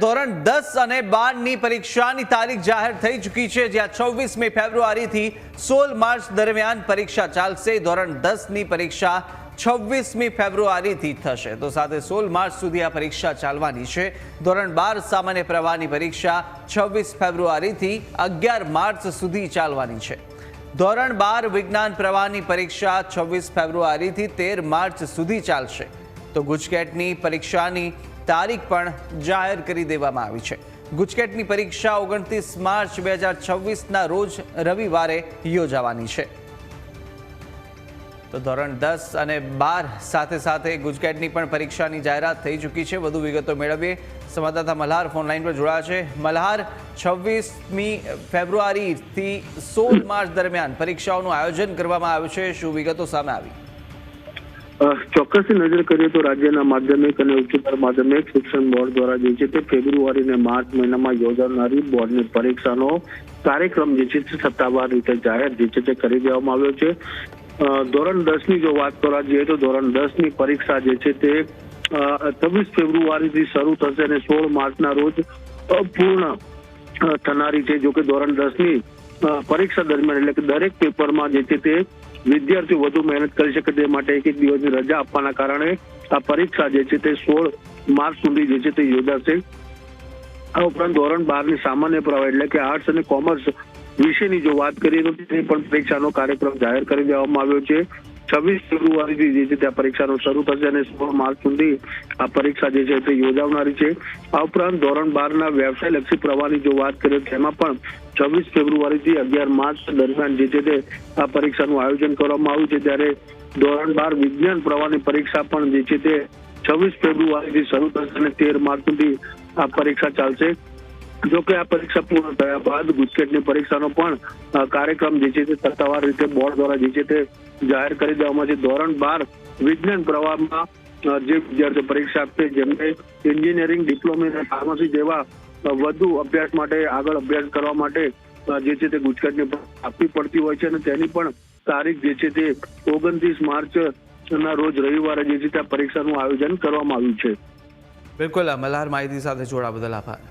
ધોરણ દસ અને બારની પરીક્ષાની તારીખ જાહેર થઈ ચૂકી છે, જ્યાં છવ્વીસમી ફેબ્રુઆરીથી સોળ માર્ચ દરમિયાન પરીક્ષા ચાલશે. ધોરણ દસની પરીક્ષા છવ્વીસમી ફેબ્રુઆરીથી થશે. તો સાથે સોળ માર્ચ સુધી આ પરીક્ષા ચાલવાની છે. ધોરણ બાર સામાન્ય પ્રવાહની પરીક્ષા છવ્વીસ ફેબ્રુઆરીથી અગિયાર માર્ચ સુધી ચાલવાની છે. ધોરણ બાર વિજ્ઞાન પ્રવાહની પરીક્ષા છવ્વીસ ફેબ્રુઆરીથી તેર માર્ચ સુધી ચાલશે. તો ગુજકેટની પરીક્ષાની તારીખ પણ જાહેર કરી દેવામાં આવી છે. ગુજકેટની પરીક્ષા ઓગણત્રીસ માર્ચ બે હજાર છવ્વીસના રોજ રવિવારે યોજાવાની છે. તો ધોરણ દસ અને બાર સાથે સાથે ગુજકેટની પણ પરીક્ષાની જાહેરાત થઈ ચૂકી છે. વધુ વિગતો મેળવીએ. સંવાદદાતા મલ્હાર ફોન લાઈન પર જોડાયા છે. મલ્હાર, છવ્વીસમી ફેબ્રુઆરીથી સોળ માર્ચ દરમિયાન પરીક્ષાઓનું આયોજન કરવામાં આવ્યું છે. શું વિગતો સામે આવી? ચોક્કસથી નજર કરીએ તો રાજ્યના માધ્યમિક અને ઉચ્ચતર માધ્યમિક શિક્ષણ બોર્ડ દ્વારા જે છે તે ફેબ્રુઆરી અને માર્ચ મહિનામાં યોજાનારી બોર્ડની પરીક્ષાનો કાર્યક્રમ જે છે સત્તાવાર રીતે જાહેર જે છે તે કરી દેવામાં આવ્યો છે. ધોરણ દસની જો વાત કરવા જઈએ તો ધોરણ દસની પરીક્ષા જે છે તે છવ્વીસ ફેબ્રુઆરીથી શરૂ થશે અને સોળ માર્ચના રોજ અપૂર્ણ થનારી છે. જો કે ધોરણ દસની અ, પરીક્ષા દરમિયાન એટલે કે દરેક પેપરમાં જે છે તે વિદ્યાર્થીઓ વધુ મહેનત કરી શકે તે માટે એક એક દિવસની રજા આપવાના કારણે આ પરીક્ષા જે છે તે સોળ માર્ચ સુધી જે છે તે યોજાશે. આ ઉપરાંત ધોરણ બારની સામાન્ય પ્રવાહ એટલે કે આર્ટ્સ અને કોમર્સ વિશેની જો વાત કરીએ તો તેની પણ પરીક્ષાનો કાર્યક્રમ જાહેર કરી દેવામાં આવ્યો છે. છવ્વીસ ફેબ્રુઆરીથી જે છે ત્યાં પરીક્ષાનો શરૂ થશે અને સોળ માર્ચ સુધી આ પરીક્ષા જે છે તે યોજાવનારી છે. આ ઉપરાંત ધોરણ બારના વ્યવસાય લક્ષી પ્રવાહની જો વાત કરીએ, તેમાં પણ છવ્વીસ ફેબ્રુઆરીથી અગિયાર માર્ચ દરમિયાન જે છે તે આ પરીક્ષાનું આયોજન કરવામાં આવ્યું છે. ત્યારે ધોરણ બાર વિજ્ઞાન પ્રવાહની પરીક્ષા પણ જે છે તે છવ્વીસ ફેબ્રુઆરીથી શરૂ થશે અને તેર માર્ચ સુધી આ પરીક્ષા ચાલશે. જો કે આ પરીક્ષા પૂર્ણ થયા બાદ ગુજકેટની પરીક્ષાનો પણ કાર્યક્રમ જે છે તે સત્તાવાર રીતે બોર્ડ દ્વારા જે છે તે જાહેર કરી દેવામાં છે. ધોરણ બાર વિજ્ઞાન પ્રવાહમાં જે વિદ્યાર્થીઓ પરીક્ષા આપશે જેમને એન્જિનિયરિંગ, ડિપ્લોમા અને ફાર્મસી જેવા વધુ અભ્યાસ માટે આગળ અભ્યાસ કરવા માટે જે છે તે ગુજકેટની આપવી પડતી હોય છે અને તેની પણ તારીખ જે છે તે ઓગણત્રીસ માર્ચ ના રોજ રવિવારે જે છે તે પરીક્ષાનું આયોજન કરવામાં આવ્યું છે. બિલકુલ મલ્હાર માહિતી સાથે જોડા બદલ આભાર.